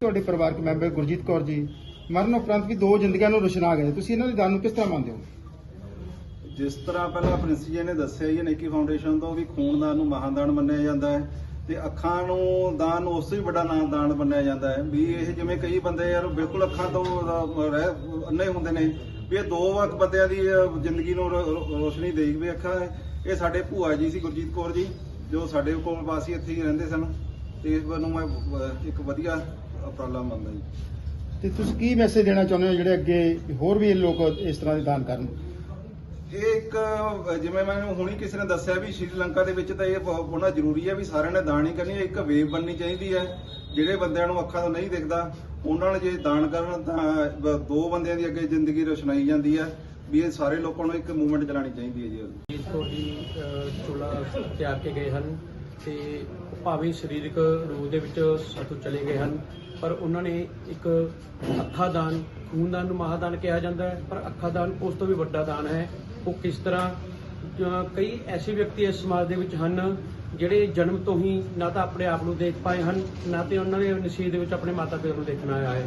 ਤੁਹਾਡੇ ਪਰਿਵਾਰਕ ਮੈਂਬਰ ਗੁਰਜੀਤ ਕੌਰ ਜੀ, ਮਰਨ ਉਪਰੰਤ ਵੀ ਦੋ ਜ਼ਿੰਦਗੀਆਂ ਨੂੰ ਰੁਸ਼ਨਾ ਗਏ ਤੁਸੀਂ ਇਹਨਾਂ ਦੀ ਦਾਨ ਨੂੰ ਕਿਸ ਤਰ੍ਹਾਂ ਮੰਨਦੇ ਹੋ? ਜਿਸ ਤਰ੍ਹਾਂ ਪਹਿਲਾਂ ਪ੍ਰਿੰਸੀ ਜੀ ਨੇ ਦੱਸਿਆ ਹੀ ਹੈ, ਨੇਕੀ ਫਾਊਂਡੇਸ਼ਨ ਤੋਂ ਵੀ ਖੂਨਦਾਨ ਨੂੰ ਮਹਾਦਾਨ ਮੰਨਿਆ ਜਾਂਦਾ ਹੈ। ਤੇ ਅੱਖਾਂ ਨੂੰ ਦਾਨ ਉਸ ਤੋਂ ਵੀ ਵੱਡਾ ਨਾਂ ਦਾਨ ਮੰਨਿਆ ਜਾਂਦਾ ਹੈ। ਵੀ ਇਹ ਜਿਵੇਂ ਕਈ ਬੰਦੇ ਯਾਰ ਬਿਲਕੁਲ ਅੱਖਾਂ ਤੋਂ ਰਹਿ ਅੰਨੇ ਹੁੰਦੇ ਨੇ, ਵੀ ਇਹ ਦੋ ਵਕ ਬੰਦਿਆਂ ਦੀ ਜ਼ਿੰਦਗੀ ਨੂੰ ਰੋ- ਰੋਸ਼ਨੀ ਦੇਖ ਵੀ ਅੱਖਾਂ ਇਹ ਸਾਡੇ ਭੂਆ ਜੀ ਸੀ, ਗੁਰਜੀਤ ਕੌਰ ਜੀ, ਜੋ ਸਾਡੇ ਕੋਲ ਵਾਸੀ ਇੱਥੇ ਹੀ ਰਹਿੰਦੇ ਸਨ। ਤੇ ਇਸ ਨੂੰ ਮੈਂ ਇੱਕ ਵਧੀਆ ਉਪਰਾਲਾ ਮੰਨਦਾ ਜੀ। ਤੇ ਤੁਸੀਂ ਕੀ ਮੈਸੇਜ ਦੇਣਾ ਚਾਹੁੰਦੇ ਹੋ ਜਿਹੜੇ ਅੱਗੇ ਹੋਰ ਵੀ ਲੋਕ ਇਸ ਤਰ੍ਹਾਂ ਦੇ ਦਾਨ ਕਰਨ? ਇਹ ਇੱਕ ਜਿਵੇਂ ਮੈਨੂੰ ਹੁਣੀ ਕਿਸੇ ਨੇ ਦੱਸਿਆ ਵੀ ਸ਼੍ਰੀਲੰਕਾ ਦੇ ਵਿੱਚ ਤਾਂ ਇਹ ਬਹੁਤ ਹੋਣਾ ਜ਼ਰੂਰੀ ਹੈ ਵੀ ਸਾਰਿਆਂ ਨੇ ਦਾਨ ਹੀ ਕਰਨੀ ਇੱਕ ਵੇਵ ਬਣਨੀ ਚਾਹੀਦੀ ਹੈ। ਜਿਹੜੇ ਬੰਦਿਆਂ ਨੂੰ ਅੱਖਾਂ ਤੋਂ ਨਹੀਂ ਦਿਖਦਾ ਉਹਨਾਂ ਨੇ ਜੇ ਦਾਨ ਕਰਨ ਤਾਂ ਦੋ ਬੰਦਿਆਂ ਦੀ ਅੱਗੇ ਜ਼ਿੰਦਗੀ ਰੋਸ਼ਨਾਈ ਜਾਂਦੀ ਹੈ ਵੀ ਇਹ ਸਾਰੇ ਲੋਕਾਂ ਨੂੰ ਇੱਕ ਮੂਵਮੈਂਟ ਚਲਾਉਣੀ ਚਾਹੀਦੀ ਹੈ ਜੀ। ਜੀਤ ਕੌਰ ਜੀ ਅਹ, ਚੋਲਾ ਕੇ ਗਏ ਹਨ ਤੇ ਭਾਵੇਂ ਸਰੀਰਕ ਰੂਪ ਦੇ ਵਿੱਚ ਸਾਥੋਂ ਚਲੇ ਗਏ ਹਨ ਪਰ ਉਹਨਾਂ ਨੇ ਇੱਕ ਅੱਖਾਂ ਦਾਨ ਖੂਨਦਾਨ ਨੂੰ ਮਹਾਦਾਨ ਕਿਹਾ ਜਾਂਦਾ ਹੈ ਪਰ ਅੱਖਾਂ ਦਾਨ ਉਸ ਤੋਂ ਵੀ ਵੱਡਾ ਦਾਨ ਹੈ। ਉਹ ਕਿਸ ਤਰ੍ਹਾਂ ਕਈ ਐਸੇ ਵਿਅਕਤੀ ਇਸ ਸਮਾਜ ਦੇ ਵਿੱਚ ਹਨ ਜਿਹੜੇ ਜਨਮ ਤੋਂ ਹੀ ਨਾ ਤਾਂ ਆਪਣੇ ਆਪ ਨੂੰ ਦੇਖ ਪਾਏ ਹਨ, ਨਾ ਤੇ ਉਹਨਾਂ ਨੇ ਨਸੀਬ ਦੇ ਵਿੱਚ ਆਪਣੇ ਮਾਤਾ ਪਿਤਾ ਨੂੰ ਦੇਖਣਾ ਆਇਆ ਹੈ।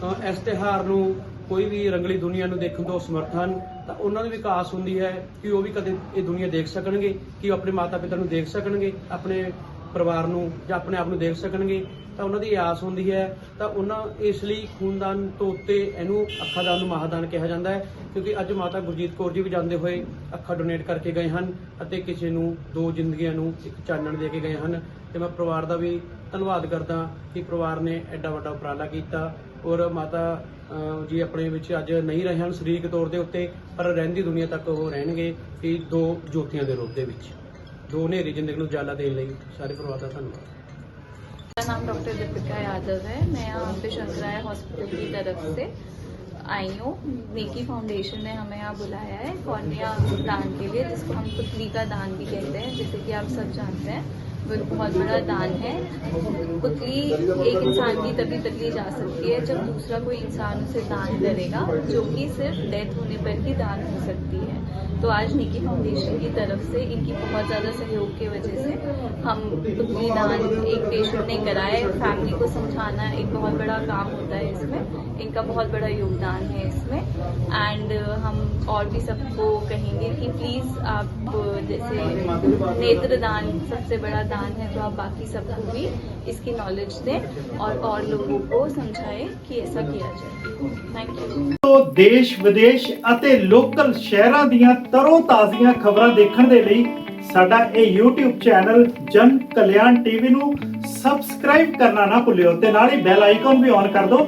ਤਾਂ ਇਸ ਤਿਉਹਾਰ ਨੂੰ ਕੋਈ ਵੀ ਰੰਗਲੀ ਦੁਨੀਆ ਨੂੰ ਦੇਖਣ ਤੋਂ ਸਮਰਥ ਹਨ, ਤਾਂ ਉਹਨਾਂ ਦੀ ਵਿਕਾਸ ਹੁੰਦੀ ਹੈ ਕਿ ਉਹ ਵੀ ਕਦੇ ਇਹ ਦੁਨੀਆ ਦੇਖ ਸਕਣਗੇ, ਕਿ ਉਹ ਆਪਣੇ ਮਾਤਾ ਪਿਤਾ ਨੂੰ ਦੇਖ ਸਕਣਗੇ, ਆਪਣੇ ਪਰਿਵਾਰ ਨੂੰ ਜਾਂ ਆਪਣੇ ਆਪ ਨੂੰ ਦੇਖ ਸਕਣਗੇ। ਤਾਂ ਉਹਨਾਂ ਦੀ ਆਸ ਹੁੰਦੀ ਹੈ, ਤਾਂ ਉਹਨਾਂ ਇਸ ਲਈ ਖੂਨਦਾਨ ਤੋਂ ਉੱਤੇ ਇਹਨੂੰ ਅੱਖਾਂ ਦਾਨ ਨੂੰ ਮਹਾਦਾਨ ਕਿਹਾ ਜਾਂਦਾ ਹੈ, ਕਿਉਂਕਿ ਅੱਜ ਮਾਤਾ ਗੁਰਜੀਤ ਕੌਰ ਜੀ ਵੀ ਜਾਂਦੇ ਹੋਏ ਅੱਖਾਂ ਡੋਨੇਟ ਕਰਕੇ ਗਏ ਹਨ ਅਤੇ ਕਿਸੇ ਨੂੰ ਦੋ ਜ਼ਿੰਦਗੀਆਂ ਨੂੰ ਇੱਕ ਚਾਨਣ ਦੇ ਕੇ ਗਏ ਹਨ। ਤੇ ਮੈਂ ਪਰਿਵਾਰ ਦਾ ਵੀ ਧੰਨਵਾਦ ਕਰਦਾ ਕਿ ਪਰਿਵਾਰ ਨੇ ਐਡਾ ਵੱਡਾ ਉਪਰਾਲਾ ਕੀਤਾ ਔਰ ਮਾਤਾ ਜੀ ਆਪਣੇ ਵਿੱਚ ਅੱਜ ਨਹੀਂ ਰਹੇ ਹਨ ਸਰੀਰਕ ਤੌਰ ਦੇ ਉੱਤੇ, ਪਰ ਰਹਿੰਦੀ ਦੁਨੀਆ ਤੱਕ ਉਹ ਰਹਿਣਗੇ ਕਿ ਦੋ ਜੋਤੀਆਂ ਦੇ ਰੂਪ ਦੇ ਵਿੱਚ। ਦੋ ਹਨੇਰੀ ਜ਼ਿੰਦਗੀ ਨੂੰ ਉਜਾਲਾ ਦੇਣ ਲਈ ਸਾਰੇ ਪਰਿਵਾਰ ਦਾ ਧੰਨਵਾਦ। मेरा नाम डॉक्टर दीपिका यादव है। मैं यहाँ पे शंकराय हॉस्पिटल की तरफ़ से। आई हूँ। नेकी फाउंडेशन ने हमें यहाँ बुलाया है कॉर्निया दान के लिए, जिसको हम पुतली का दान भी कहते हैं, जैसे कि आप सब जानते हैं। बहुत बड़ा दान है। पुतली एक इंसान की तभी तकली जा सकती है जब दूसरा कोई इंसान उसे दान करेगा, जो कि सिर्फ़ डेथ होने पर ही दान हो सकती है। तो आज निकी फाउंडेशन की तरफ़ से इनकी बहुत ज़्यादा सहयोग की वजह से हम पुतली दान एक पेशेंट ने कराया फैमिली को समझाना एक बहुत बड़ा काम होता है इसमें। इनका बहुत बड़ा योगदान है इसमें एंड हम और भी सबको कहेंगे कि प्लीज़ आप जैसे नेत्रदान सबसे बड़ा दान है तो आप बाकी सबको भी इसकी नॉलेज दें और और लोगों को समझाएं कि ऐसा किया जाए थैंक यू ਤੋਂ ਦੇਸ਼ ਵਿਦੇਸ਼ ਅਤੇ ਲੋਕਲ ਸ਼ਹਿਰਾਂ ਦੀਆਂ ਤਰੋ ਤਾਜ਼ੀਆਂ ਖਬਰਾਂ ਦੇਖਣ ਦੇ ਲਈ ਸਾਡਾ ਇਹ YouTube ਚੈਨਲ ਜਨ ਕਲਿਆਣ ਟੀਵੀ ਨੂੰ ਸਬਸਕ੍ਰਾਈਬ ਕਰਨਾ ਨਾ ਭੁੱਲਿਓ ਤੇ ਨਾਲ ਹੀ ਬੈਲ ਆਈਕਨ ਵੀ ਔਨ ਕਰ ਦਿਓ